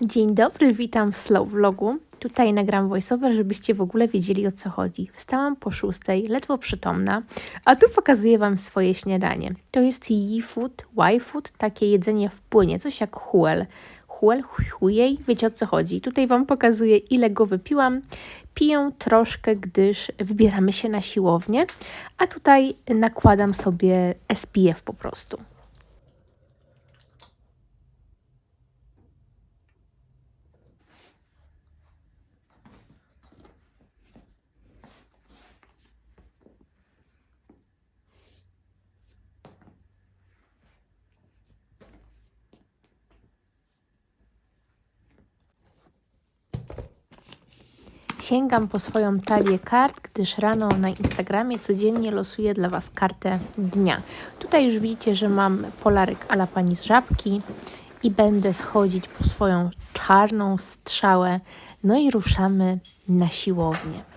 Dzień dobry, witam w Slow Vlogu. Tutaj nagram voiceover, żebyście w ogóle wiedzieli o co chodzi. Wstałam po szóstej, ledwo przytomna, a tu pokazuję Wam swoje śniadanie. To jest Yi-food, Y-food, takie jedzenie w płynie, coś jak huel. Huel, chujej, wiecie o co chodzi. Tutaj Wam pokazuję ile go wypiłam. Piję troszkę, gdyż wybieramy się na siłownię, a tutaj nakładam sobie SPF po prostu. Sięgam po swoją talię kart, gdyż rano na Instagramie codziennie losuję dla Was kartę dnia. Tutaj już widzicie, że mam polarek ala pani z żabki i będę schodzić po swoją czarną strzałę. No i ruszamy na siłownię.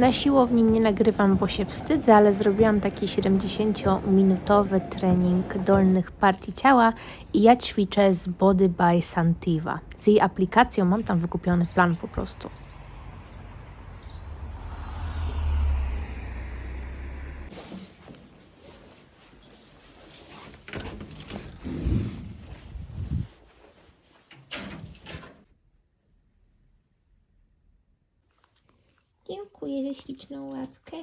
Na siłowni nie nagrywam, bo się wstydzę, ale zrobiłam taki 70-minutowy trening dolnych partii ciała i ja ćwiczę z Body by Santiva. Z jej aplikacją mam tam wykupiony plan po prostu. Dziękuję za śliczną łapkę.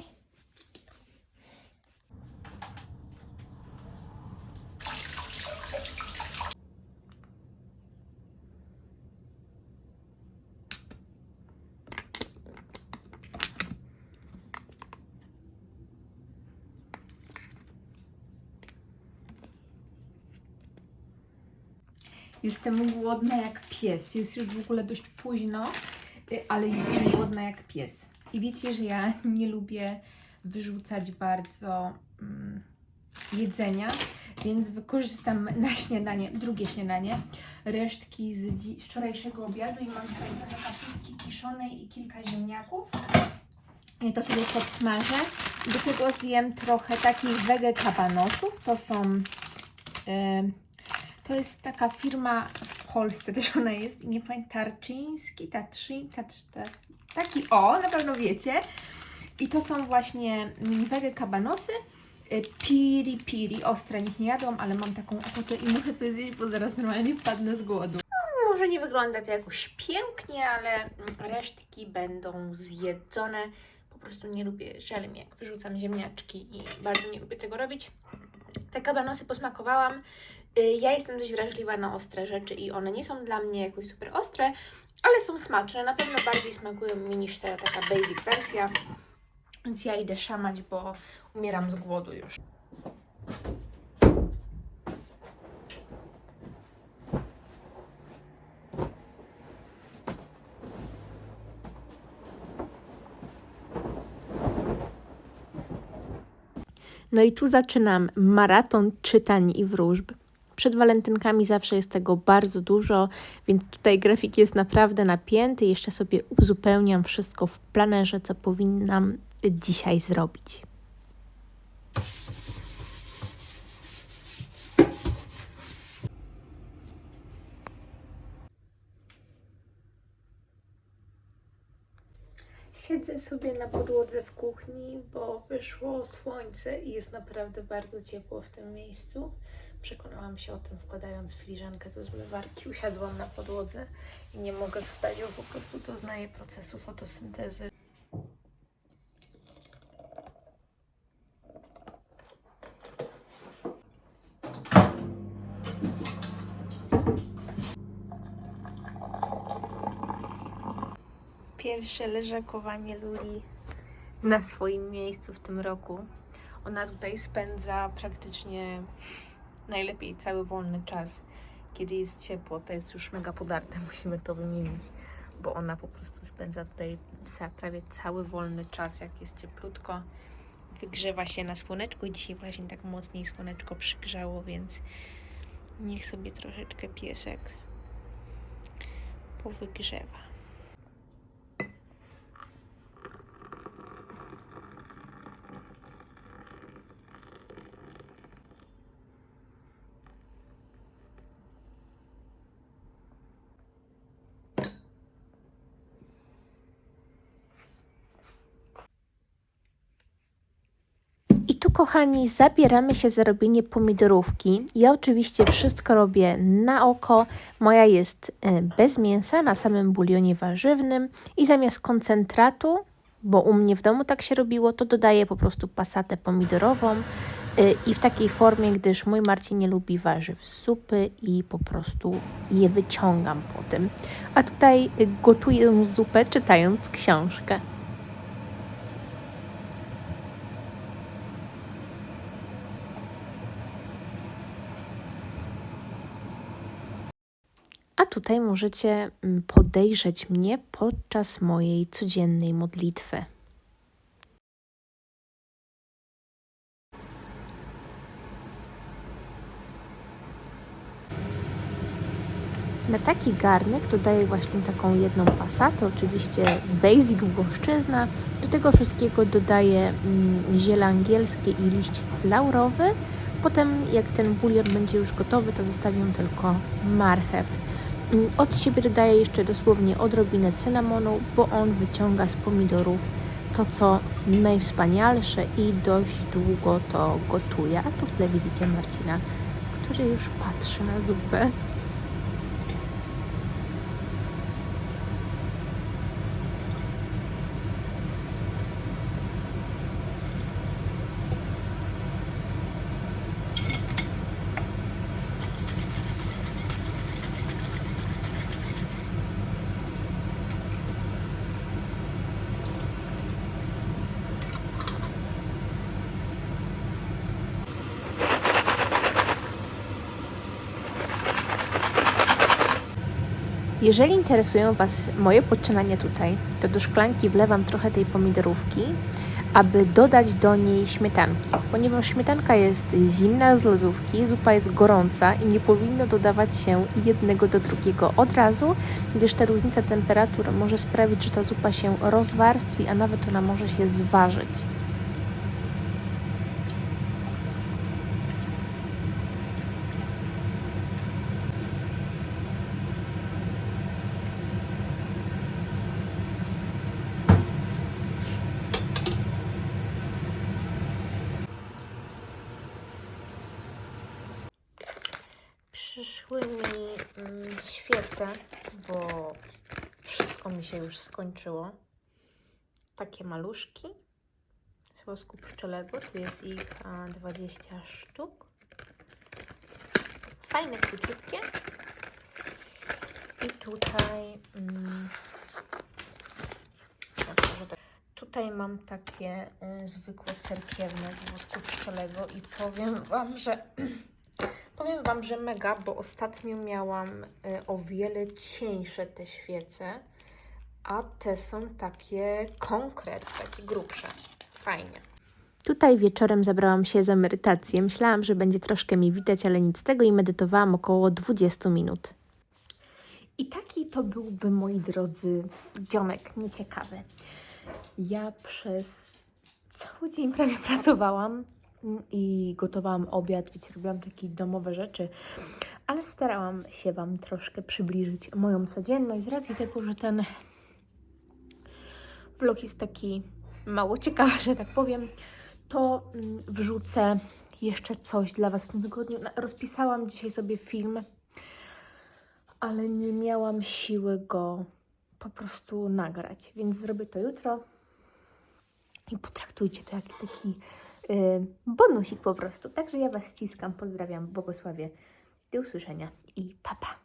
Jestem głodna jak pies. Jest już w ogóle dość późno, y, ale jestem głodna jak pies. I wiecie, że ja nie lubię wyrzucać bardzo mm, jedzenia, więc wykorzystam na śniadanie, drugie śniadanie, resztki z wczorajszego obiadu i mam tutaj trochę kapustki kiszonej i kilka ziemniaków. I to sobie podsmażę. Do tego zjem trochę takich wege kabanosów. To są... y, to jest taka firma w Polsce, też ona jest, nie pamiętam, Tarczyński, Tatrzy, Tatr, Tar- taki o, na pewno wiecie. I to są właśnie wege kabanosy, y, piri piri, ostre nich nie jadłam, ale mam taką ochotę i muszę to zjeść, bo zaraz normalnie wpadnę z głodu. Może nie wygląda to jakoś pięknie, ale mm, resztki będą zjedzone. Po prostu nie lubię żelem, jak wyrzucam ziemniaczki i bardzo nie lubię tego robić. Te kabanosy posmakowałam. Y, Ja jestem dość wrażliwa na ostre rzeczy i one nie są dla mnie jakoś super ostre, ale są smaczne. Na pewno bardziej smakują mi niż ta taka basic wersja. Więc ja idę szamać, bo umieram z głodu już. No i tu zaczynam maraton czytań i wróżb. Przed walentynkami zawsze jest tego bardzo dużo, więc tutaj grafik jest naprawdę napięty. Jeszcze sobie uzupełniam wszystko w planerze, co powinnam dzisiaj zrobić. Siedzę sobie na podłodze w kuchni, bo wyszło słońce i jest naprawdę bardzo ciepło w tym miejscu. Przekonałam się o tym wkładając filiżankę do zmywarki. Usiadłam na podłodze i nie mogę wstać, bo po prostu doznaję procesu fotosyntezy. Pierwsze leżakowanie Luli na swoim miejscu w tym roku. Ona tutaj spędza praktycznie najlepiej cały wolny czas. Kiedy jest ciepło, to jest już mega podarte, musimy to wymienić, bo ona po prostu spędza tutaj prawie cały wolny czas, jak jest cieplutko. Wygrzewa się na słoneczku dzisiaj właśnie tak mocniej słoneczko przygrzało, więc niech sobie troszeczkę piesek powygrzewa. tu, kochani, zabieramy się za robienie pomidorówki. Ja oczywiście wszystko robię na oko. Moja jest e, bez mięsa, na samym bulionie warzywnym i zamiast koncentratu, bo u mnie w domu tak się robiło, to dodaję po prostu pasatę pomidorową e, i w takiej formie, gdyż mój Marcin nie lubi warzyw z supy i po prostu je wyciągam potem. A tutaj gotuję zupę czytając książkę. A tutaj możecie mm, podejrzeć mnie podczas mojej codziennej modlitwy. Na taki garnek dodaję właśnie taką jedną pasatę, oczywiście basic włoszczyzna. Do tego wszystkiego dodaję mm, ziele angielskie i liść laurowy. Potem jak ten bulion będzie już gotowy, to zostawię tylko marchew. Od siebie dodaję jeszcze dosłownie odrobinę cynamonu, bo on wyciąga z pomidorów to, co najwspanialsze i dość długo to gotuje. A tu w tle widzicie Marcina, który już patrzy na zupę. Jeżeli interesują Was moje poczynania tutaj, to do szklanki wlewam trochę tej pomidorówki, aby dodać do niej śmietanki. Ponieważ śmietanka jest zimna z lodówki, zupa jest gorąca i nie powinno dodawać się jednego do drugiego od razu, gdyż ta różnica temperatur może sprawić, że ta zupa się rozwarstwi, a nawet ona może się zważyć. Przyszły mi mm, świece, bo wszystko mi się już skończyło. Takie maluszki z wosku pszczelego. Tu jest ich a, 20 sztuk. Fajne, króciutkie. I tutaj. Mm, Tutaj mam takie y, zwykłe cerkiewne z wosku pszczelego i powiem Wam, że Powiem Wam, że mega, bo ostatnio miałam y, o wiele cieńsze te świece, a te są takie konkret, takie grubsze. Fajnie. Tutaj wieczorem zabrałam się za medytację. Myślałam, że będzie troszkę mi widać, ale nic z tego i medytowałam około 20 minut. I taki to byłby, moi drodzy, dzionek nieciekawy. Ja przez cały dzień prawie pracowałam i gotowałam obiad, wiecie, robiłam takie domowe rzeczy, ale starałam się Wam troszkę przybliżyć moją codzienność z racji tego, że ten vlog jest taki mało ciekawy, że tak powiem, to mm, wrzucę jeszcze coś dla Was w tym tygodniu. Rozpisałam dzisiaj sobie film, ale nie miałam siły go po prostu nagrać, więc zrobię to jutro i potraktujcie to jak taki bonusik po prostu. Także ja Was ściskam, pozdrawiam, błogosławię. Do usłyszenia i papa. Pa.